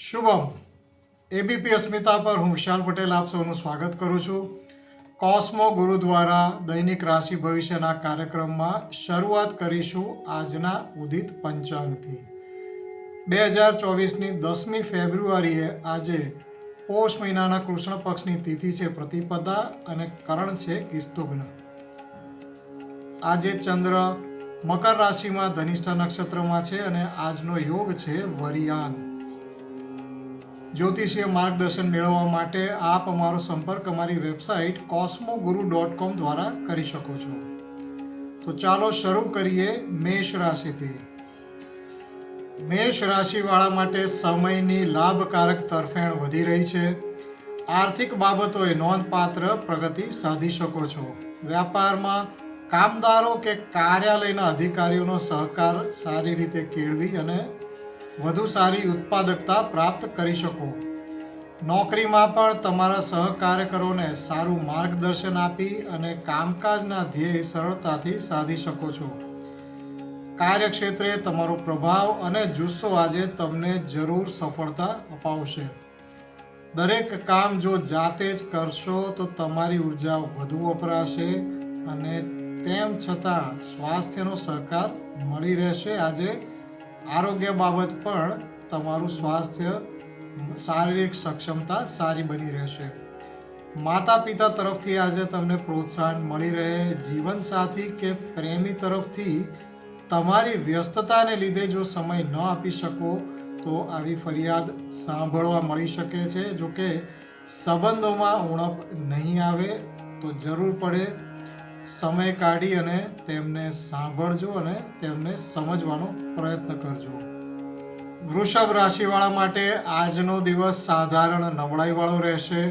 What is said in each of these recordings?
Shubham ABP અસ્મિતા પર હું વિશાલ પટેલ આપ સૌનું સ્વાગત કરું છું. કોસ્મો ગુરુ દ્વારા દૈનિક રાશિ ભવિષ્યના કાર્યક્રમમાં શરૂઆત કરીશું આજના ઉદિત પંચાંગથી. બે હજાર ચોવીસની દસમી ફેબ્રુઆરીએ આજે પોષ મહિનાના કૃષ્ણ પક્ષની તિથિ છે પ્રતિપદા અને કરણ છે કિસ્તુગ્ન આજે ચંદ્ર મકર રાશિમાં ધનિષ્ઠા નક્ષત્રમાં છે અને આજનો યોગ છે વરિયાન. જ્યોતિષીય માર્ગદર્શન મેળવવા માટે આપ અમારો સંપર્ક અમારી વેબસાઇટ કોસ્મો ગુરુ ડોટ કોમ દ્વારા કરી શકો છો. તો ચાલો શરૂ કરીએ મેષ રાશિથી. મેષ રાશિવાળા માટે સમયની લાભકારક તરફેણ વધી રહી છે. આર્થિક બાબતોએ નોંધપાત્ર પ્રગતિ સાધી શકો છો. વ્યાપારમાં કામદારો કે કાર્યાલયના અધિકારીઓનો સહકાર સારી રીતે કેળવી અને વધુ સારી ઉત્પાદકતા પ્રાપ્ત કરી શકો. નોકરીમાં પણ તમારા સહકાર્યકરોને સારું માર્ગદર્શન આપી અને કામકાજના ધ્યેય સરળતાથી સાધી શકો છો. કાર્યક્ષેત્રે તમારો પ્રભાવ અને જુસ્સો આજે તમને જરૂર સફળતા અપાવશે. દરેક કામ જો જાતે જ કરશો તો તમારી ઊર્જા વધુ વપરાશે અને તેમ છતાં સ્વાસ્થ્યનો સહકાર મળી રહેશે આજે આરોગ્ય બાબત પણ તમારું સ્વાસ્થ્ય, શારીરિક સક્ષમતા સારી બની રહેશે. માતા પિતા તરફથી આજે તમને પ્રોત્સાહન મળી રહે, જીવનસાથી કે પ્રેમી તરફથી. તમારી વ્યસ્તતાને લીધે જો સમય ન આપી શકો, તો આવી ફરિયાદ સાંભળવા મળી શકે છે. જોકે સંબંધોમાં ઉણપ નહીં આવે, તો જરૂર પડે સમય કાઢી અને તેમને સાંભળજો અને તેમને સમજવાનો પ્રયત્ન કરજો. વૃષભ રાશિવાળા માટે આજનો દિવસ સાધારણ નબળાઈવાળો રહેશે.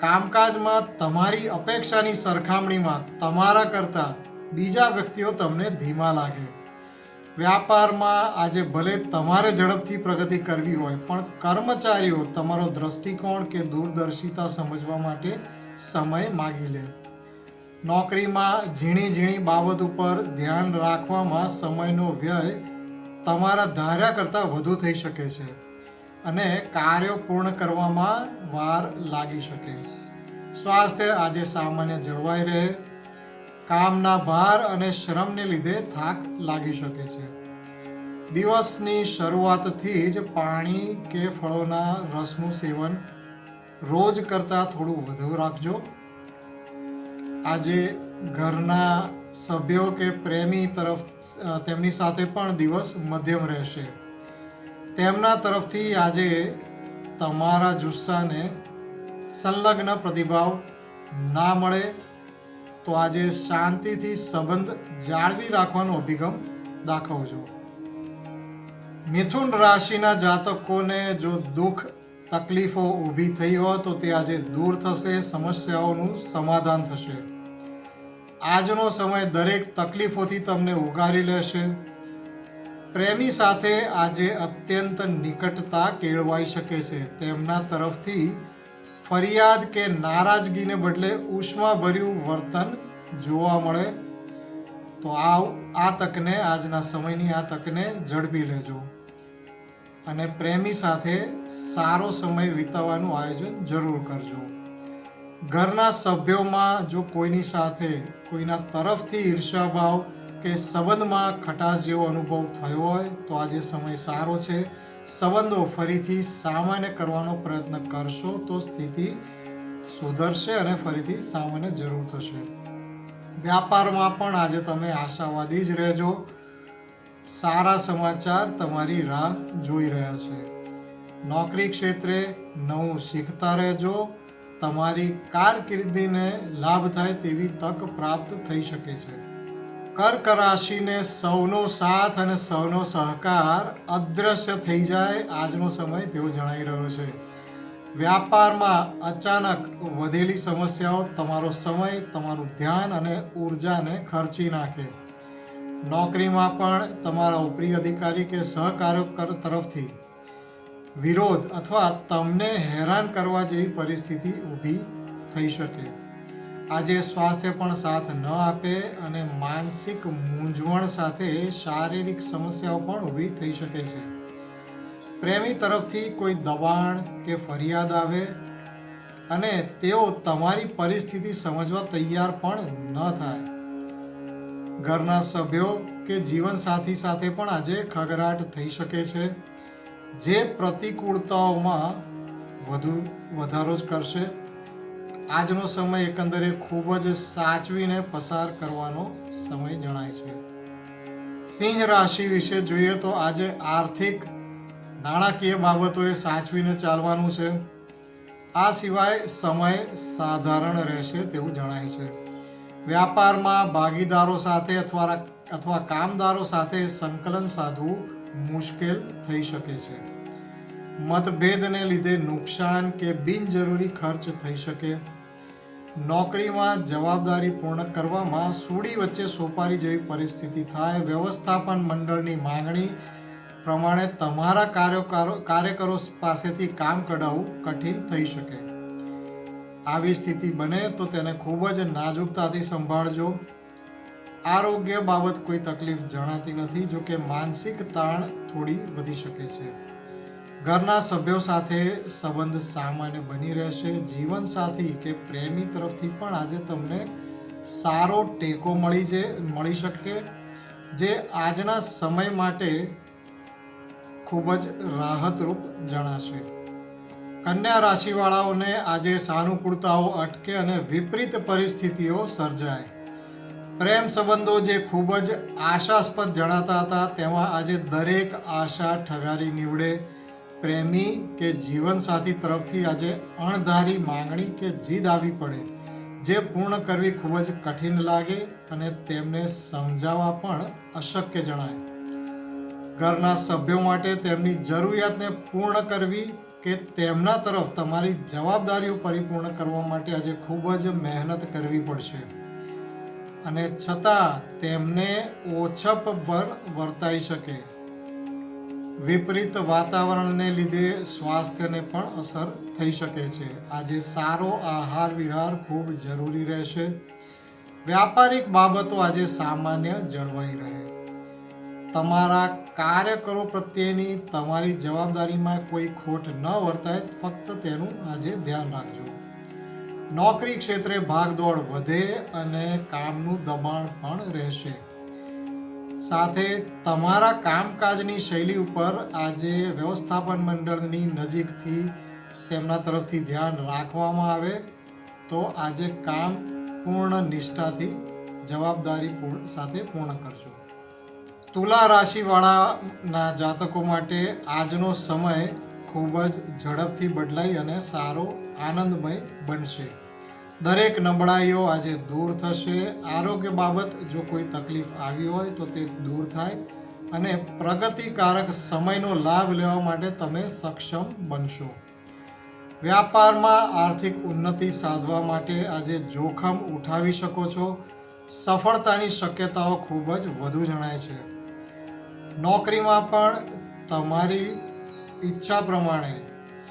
કામકાજમાં તમારી અપેક્ષાની સરખામણીમાં તમારા કરતાં બીજા વ્યક્તિઓ તમને ધીમા લાગે. વ્યાપારમાં આજે ભલે તમારે ઝડપથી પ્રગતિ કરવી હોય, પણ કર્મચારીઓ તમારો દ્રષ્ટિકોણ કે દૂરદર્શિતા સમજવા માટે સમય માગી લે. નોકરીમાં ઝીણી ઝીણી બાબત ઉપર ધ્યાન રાખવામાં સમયનો વ્યય તમારા ધાર્યા કરતાં વધુ થઈ શકે છે અને કાર્યો પૂર્ણ કરવામાં વાર લાગી શકે. સ્વાસ્થ્ય આજે સામાન્ય જળવાઈ રહે, કામના ભાર અને શ્રમને લીધે થાક લાગી શકે છે. દિવસની શરૂઆતથી જ પાણી કે ફળોના રસનું સેવન રોજ કરતાં થોડું વધુ રાખજો. આજે ઘરના સભ્યો કે પ્રેમી તરફ તેમની સાથે પણ દિવસ મધ્યમ રહેશે. તેમના તરફથી આજે તમારા જુસ્સાને સંલગ્ન પ્રતિભાવ ના મળે તો આજે શાંતિથી સંબંધ જાળવી રાખવાનો અભિગમ દાખવજો. મિથુન રાશિના જાતકોને જો દુઃખ, તકલીફો ઊભી થઈ હોય તો તે આજે દૂર થશે, સમસ્યાઓનું સમાધાન થશે. આજનો સમય દરેક તકલીફોથી તમને ઉગારી લેશે. પ્રેમી સાથે આજે અત્યંત નિકટતા કેળવાઈ શકે છે. તેમના તરફથી ફરિયાદ કે નારાજગીને બદલે ઉષ્માભર્યું વર્તન જોવા મળે. તો આ આ તકને, આજના સમયની આ તકને ઝડપી લેજો. અને પ્રેમી સાથે સારો સમય વિતાવવાનું આયોજન જરૂર કરજો. ઘરના સભ્યોમાં જો કોઈની સાથે કોઈના તરફથી ઈર્ષ્યાભાવ કે સંબંધમાં ખટાશ જેવો અનુભવ થયો હોય, તો આજે સમય સારો છે. સંબંધો ફરીથી સામાન્ય કરવાનો પ્રયત્ન કરશો તો સ્થિતિ સુધરશે અને ફરીથી સામાન્ય જરૂર થશે. વ્યાપારમાં પણ આજે તમે આશાવાદી જ રહેજો. સારા સમાચાર તમારી રાહ જોઈ રહ્યા છે. નોકરી ક્ષેત્રે નવું શીખતા રહેજો. તમારી કારકિર્દીને લાભ થાય તેવી તક પ્રાપ્ત થઈ શકે છે. કર્ક રાશિને સૌનો સાથ અને સૌનો સહકાર અદ્રશ્ય થઈ જાય આજનો સમય તેવો જણાઈ રહ્યો છે. વ્યાપારમાં અચાનક વધેલી સમસ્યાઓ તમારો સમય, તમારું ધ્યાન અને ઉર્જાને ખર્ચી નાખે. નોકરીમાં પણ તમારા ઉપરી અધિકારી કે સહકાર્યકર તરફથી વિરોધ અથવા તમને હેરાન કરવા જેવી પરિસ્થિતિ ઊભી થઈ શકે. આજે સ્વાસ્થ્ય પણ સાથ ન આપે અને માનસિક મૂંઝવણ સાથે શારીરિક સમસ્યાઓ પણ ઊભી થઈ શકે છે. પ્રેમી તરફથી કોઈ દબાણ કે ફરિયાદ આવે અને તેઓ તમારી પરિસ્થિતિ સમજવા તૈયાર પણ ન થાય. ઘરના સભ્યો કે જીવનસાથી સાથે પણ આજે ખગરાટ થઈ શકે છે. જે પ્રતિકૂળતાઓમાં વધુ વધારો જ કરશે. આજનો સમય એકંદરે ખૂબ જ સાચવીને પસાર કરવાનો સમય જણાય છે. સિંહ રાશિ વિશે જોઈએ તો આજે આર્થિક નાણાકીય બાબતોએ સાચવીને ચાલવાનું છે. આ સિવાય સમય સાધારણ રહેશે તેવું જણાય છે. વ્યાપારમાં ભાગીદારો સાથે અથવા અથવા કામદારો સાથે સંકલન સાધવું મુશ્કેલ થઈ શકે છે. મતભેદને લીધે નુકસાન કે બિનજરૂરી ખર્ચ થઈ શકે. નોકરીમાં જવાબદારી પૂર્ણ કરવામાં સુડી વચ્ચે સોપારી જેવી પરિસ્થિતિ થાય. વ્યવસ્થાપન મંડળની માંગણી પ્રમાણે તમારા કાર્યકારો, કાર્યકરો પાસેથી કામ કઢાવવું કઠિન થઈ શકે. આવી સ્થિતિ બને તો તેને ખૂબ જ નાજુકતાથી સંભાળજો. આરોગ્ય બાબત કોઈ તકલીફ જણાતી નથી, જો કે માનસિક તાણ થોડી વધી શકે છે. ઘરના સભ્યો સાથે સંબંધ સામાન્ય બની રહેશે. જીવનસાથી કે પ્રેમી તરફથી પણ આજે તમને સારો ટેકો મળી જે મળી શકે જે આજના સમય માટે ખૂબ જ રાહતરૂપ જણાશે. કન્યા રાશિવાળાઓને આજે સાનુકૂળતાઓ અટકે અને વિપરીત પરિસ્થિતિઓ સર્જાય. પ્રેમ સંબંધો જે ખૂબ જ આશાસ્પદ જણાતા હતા, તેમાં આજે દરેક આશા ઠગારી નીવડે. પ્રેમી કે જીવનસાથી તરફથી આજે અણધારી માંગણી કે જીદ આવી પડે, જે પૂર્ણ કરવી ખૂબ જ કઠિન લાગે અને તેમને સમજાવવા પણ અશક્ય જણાય. ઘરના સભ્યો માટે તેમની જરૂરિયાતને પૂર્ણ કરવી કે તેમના તરફ તમારી જવાબદારીઓ પરિપૂર્ણ કરવા માટે આજે ખૂબ જ મહેનત કરવી પડશે. અને છતાં તેમને ઓછપ પણ વર્તાઈ શકે. વિપરીત વાતાવરણને લીધે સ્વાસ્થ્યને પણ અસર થઈ શકે છે. આજે સારો આહાર વિહાર ખૂબ જરૂરી રહેશે. વ્યાપારિક બાબતો આજે સામાન્ય જળવાઈ રહે. તમારા કાર્યકરો પ્રત્યેની તમારી જવાબદારીમાં કોઈ ખોટ ન વર્તાય, ફક્ત તેનું આજે ધ્યાન રાખજો. નોકરી ક્ષેત્રે ભાગદોડ વધે અને કામનું દબાણ પણ રહેશે. સાથે તમારા કામકાજની શૈલી ઉપર આજે વ્યવસ્થાપન મંડળની નજીકથી તેમના તરફથી ધ્યાન રાખવામાં આવે તો આજે કામ પૂર્ણ નિષ્ઠાથી જવાબદારી પૂર્ણ સાથે પૂર્ણ કરજો. તુલા રાશિવાળાના જાતકો માટે આજનો સમય ખૂબ જ ઝડપથી બદલાઈ અને સારો આનંદમય બનશે. દરેક નબળાઈઓ આજે દૂર થશે. આરોગ્ય બાબત જો કોઈ તકલીફ આવી હોય તો તે દૂર થાય અને પ્રગતિકારક સમયનો લાભ લેવા માટે તમે સક્ષમ બનશો. વ્યાપારમાં આર્થિક ઉન્નતિ સાધવા માટે આજે જોખમ ઉઠાવી શકો છો. સફળતાની શક્યતાઓ ખૂબ જ વધુ જણાય છે. નોકરીમાં પણ તમારી ઈચ્છા પ્રમાણે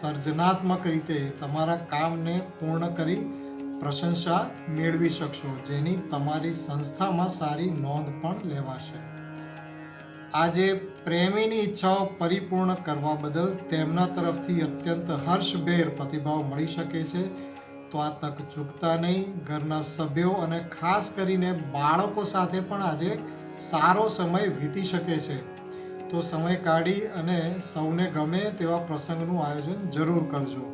સર્જનાત્મક રીતે તમારા કામને પૂર્ણ કરી પ્રશંસા મેળવી શકશો, જેની તમારી સંસ્થામાં સારી નોંધ પણ લેવાશે. આજે પ્રેમીની ઈચ્છાઓ પરિપૂર્ણ કરવા બદલ તેમના તરફથી અત્યંત હર્ષભેર પ્રતિભાવ મળી શકે છે. તો આ તક ચૂકતા નહીં, ઘરના સભ્યો અને ખાસ કરીને બાળકો સાથે પણ આજે સારો સમય વીતી શકે છે. તો સમય કાઢી અને સૌને ગમે તેવા પ્રસંગનું આયોજન જરૂર કરજો.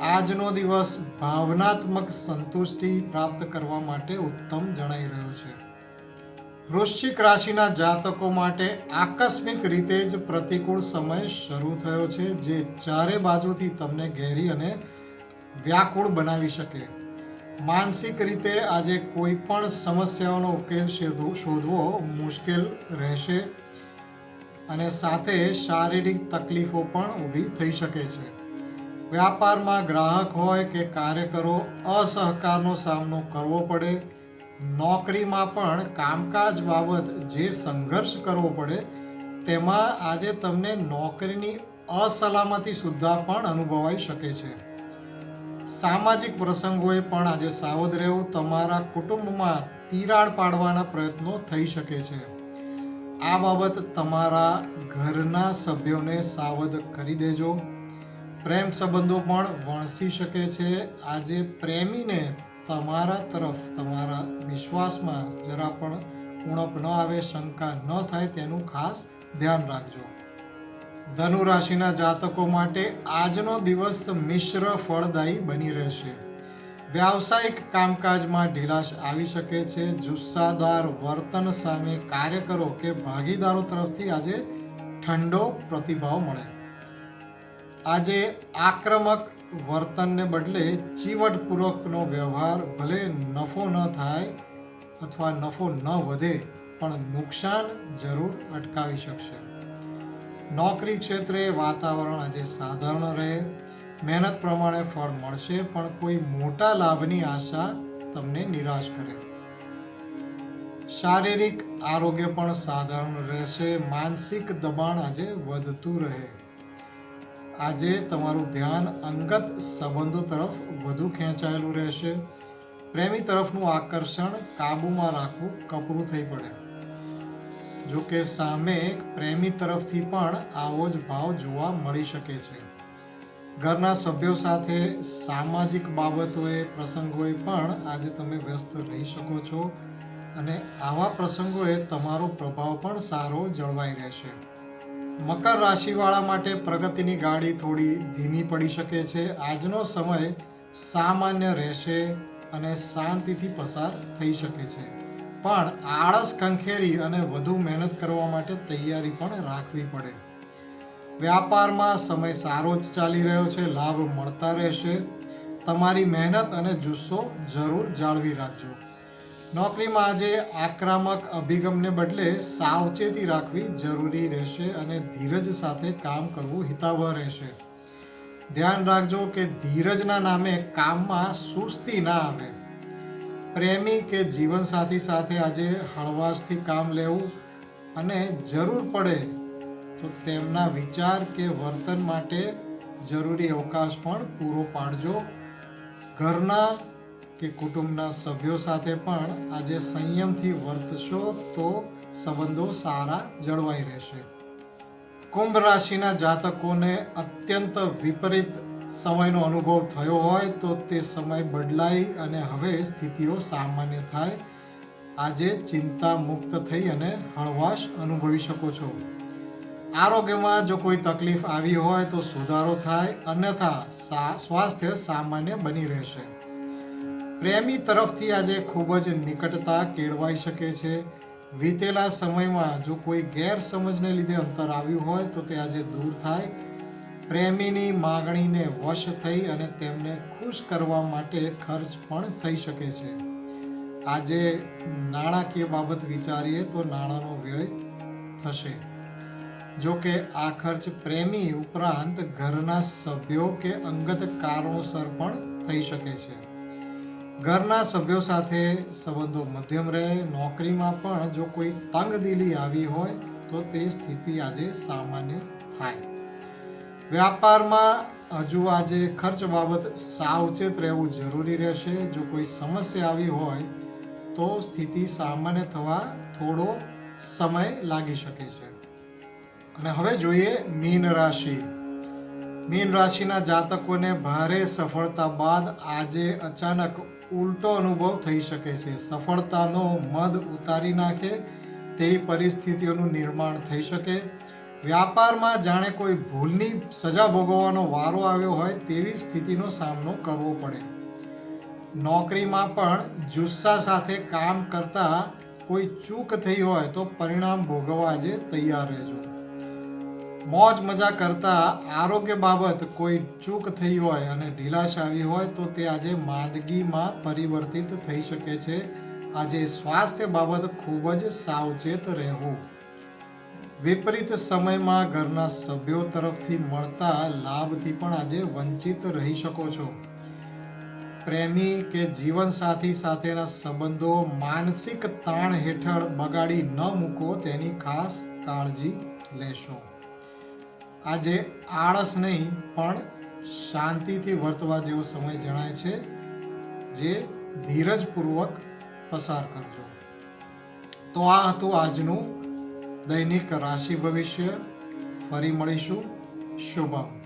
આજનો દિવસ ભાવનાત્મક સંતુષ્ટિ પ્રાપ્ત કરવા માટે ઉત્તમ જણાઈ રહ્યો છે. વૃશ્ચિક રાશિના જાતકો માટે આકસ્મિક રીતે જ પ્રતિકૂળ સમય શરૂ થયો છે, જે ચારે બાજુથી તમને ઘેરી અને વ્યાકુળ બનાવી શકે. માનસિક રીતે આજે કોઈ પણ સમસ્યાઓનો ઉકેલ શોધવો મુશ્કેલ રહેશે. અને સાથે શારીરિક તકલીફો પણ ઊભી થઈ શકે છે. વ્યાપારમાં ગ્રાહક હોય કે કાર્યકરો અસહકારનો સામનો કરવો પડે, નોકરીમાં પણ કામકાજ બાબત જે સંઘર્ષ કરવો પડે, તેમાં આજે તમને નોકરીની અસલામતી સુદ્ધા પણ અનુભવાઈ શકે છે. સામાજિક પ્રસંગોએ પણ આજે સાવધ રહેવું તમારા કુટુંબમાં તિરાડ પાડવાના પ્રયત્નો થઈ શકે છે. આ બાબત તમારા ઘરના સભ્યોને સાવધ કરી દેજો. પ્રેમ સંબંધો પણ વણસી શકે છે. આજે પ્રેમીને તમારા તરફ તમારા વિશ્વાસમાં જરા પણ ઉણપ ન આવે, શંકા ન થાય, તેનું ખાસ ધ્યાન રાખજો. ધનુ રાશિના જાતકો માટે આજનો દિવસ મિશ્ર ફળદાયી બની રહેશે. વ્યાવસાયિક કામકાજમાં ઢીલાશ આવી શકે છે. જુસ્સાદાર વર્તન સામે કાર્યકરો કે ભાગીદારો તરફથી આજે ઠંડો પ્રતિભાવ મળે. આજે આક્રમક વર્તનને બદલે ચીવટપૂર્વકનો વ્યવહાર ભલે નફો ન થાય અથવા નફો ન વધે, પણ નુકસાન જરૂર અટકાવી શકશે. નોકરી ક્ષેત્રે વાતાવરણ આજે સાધારણ રહે. મહેનત પ્રમાણે ફળ મળશે, પણ કોઈ મોટા લાભની આશા તમને નિરાશ કરે. શારીરિક આરોગ્ય પણ સાધારણ રહેશે, માનસિક દબાણ આજે વધતું રહે. આજે તમારું ધ્યાન અંગત સંબંધો તરફ વધુ ખેંચાયેલું રહેશે. પ્રેમી તરફનું આકર્ષણ કાબૂમાં રાખવું કપરું થઈ પડે. જો કે સામે પ્રેમી તરફથી પણ આવો જ ભાવ જોવા મળી શકે છે. ઘરના સભ્યો સાથે સામાજિક બાબતોએ પ્રસંગોએ પણ આજે તમે વ્યસ્ત રહી શકો છો અને આવા પ્રસંગોએ તમારો પ્રભાવ પણ સારો જળવાઈ રહેશે. મકર રાશિવાળા માટે પ્રગતિની ગાડી થોડી ધીમી પડી શકે છે. આજનો સમય સામાન્ય રહેશે અને શાંતિથી પસાર થઈ શકે છે. પણ આળસ, કંખેરી અને વધુ મહેનત કરવા માટે તૈયારી પણ રાખવી પડે. વ્યાપારમાં સમય સારો જ ચાલી રહ્યો છે, લાભ મળતા રહેશે. તમારી મહેનત અને જુસ્સો જરૂર જાળવી રાખજો. નોકરીમાં આજે આક્રમક અભિગમને બદલે સાવચેતી રાખવી જરૂરી રહેશે અને ધીરજ સાથે કામ કરવું હિતાવહ રહેશે. ધ્યાન રાખજો કે ધીરજના નામે કામમાં સુસ્તી ના આવે. પ્રેમી કે જીવનસાથી સાથે આજે હળવાશથી કામ લેવું અને જરૂર પડે તો તેમના વિચાર કે વર્તન માટે જરૂરી અવકાશ પણ પૂરો પાડજો. ઘરના કે કુટુંબના સભ્યો સાથે પણ આજે સંયમથી વર્તશો તો સંબંધો સારા જળવાઈ રહેશે. કુંભ રાશિના જાતકોને અત્યંત વિપરીત સમયનો અનુભવ થયો હોય તો તે સમય બદલાઈ અને હવે સ્થિતિઓ સામાન્ય થાય. આજે ચિંતા મુક્ત થઈ અને હળવાશ અનુભવી શકો છો. આરોગ્યમાં જો કોઈ તકલીફ આવી હોય તો સુધારો થાય, અન્યથા સ્વાસ્થ્ય સામાન્ય બની રહેશે. પ્રેમી તરફથી આજે ખૂબ જ નિકટતા કેળવાઈ શકે છે. વીતેલા સમયમાં જો કોઈ ગેરસમજને લીધે અંતર આવ્યું હોય તો તે આજે દૂર થાય. પ્રેમીની માગણીને વશ થઈ અને તેમને ખુશ કરવા માટે ખર્ચ પણ થઈ શકે છે. આજે નાણાકીય બાબત વિચારીએ તો નાણાંનો વ્યય થશે. જો કે આ ખર્ચ પ્રેમી ઉપરાંત ઘરના સભ્યો કે અંગત કારણોસર પણ થઈ શકે છે. ઘરના સભ્યો સાથે સંબંધો મધ્યમ રહે, નોકરીમાં પણ જો કોઈ તંગદિલી આવી હોય, તો તે સ્થિતિ આજે સામાન્ય થાય. વ્યાપારમાં હજુ આજે ખર્ચ બાબત સાવચેત રહેવું જરૂરી રહેશે. જો કોઈ સમસ્યા આવી હોય, તો સ્થિતિ સામાન્ય થવા થોડો સમય લાગી શકે છે. અને હવે જોઈએ મીન રાશિ. મીન રાશિના જાતકોને ભારે સફળતા બાદ આજે અચાનક ઉલટો અનુભવ થઈ શકે છે. સફળતાનો મદ ઉતારી નાખે તેવી પરિસ્થિતિઓનું નિર્માણ થઈ શકે. વ્યાપારમાં જાણે કોઈ ભૂલની સજા ભોગવવાનો વારો આવ્યો હોય, તેવી સ્થિતિનો સામનો કરવો પડે. નોકરીમાં પણ જુસ્સા સાથે કામ કરતા કોઈ ચૂક થઈ હોય તો પરિણામ ભોગવવા આજે તૈયાર રહેજો. મોજ મજા કરતા આરોગ્ય બાબત કોઈ ચૂક થઈ હોય અને ઢીલાશ આવી હોય તો તે આજે માંદગીમાં પરિવર્તિત થઈ શકે છે. આજે સ્વાસ્થ્ય બાબત ખૂબ જ સાવચેત રહેવું. વિપરીત સમયમાં ઘરના સભ્યો તરફથી મળતા લાભથી પણ આજે વંચિત રહી શકો છો. પ્રેમી કે જીવનસાથી સાથેના સંબંધો માનસિક તાણ હેઠળ બગાડી ન મૂકો તેની ખાસ કાળજી લેશો. આજે આળસ નહીં, પણ શાંતિથી વર્તવા જેવો સમય જણાય છે, જે ધીરજપૂર્વક પસાર કરજો. તો આ હતું આજનું દૈનિક રાશિ ભવિષ્ય. ફરી મળીશું. શુભમ.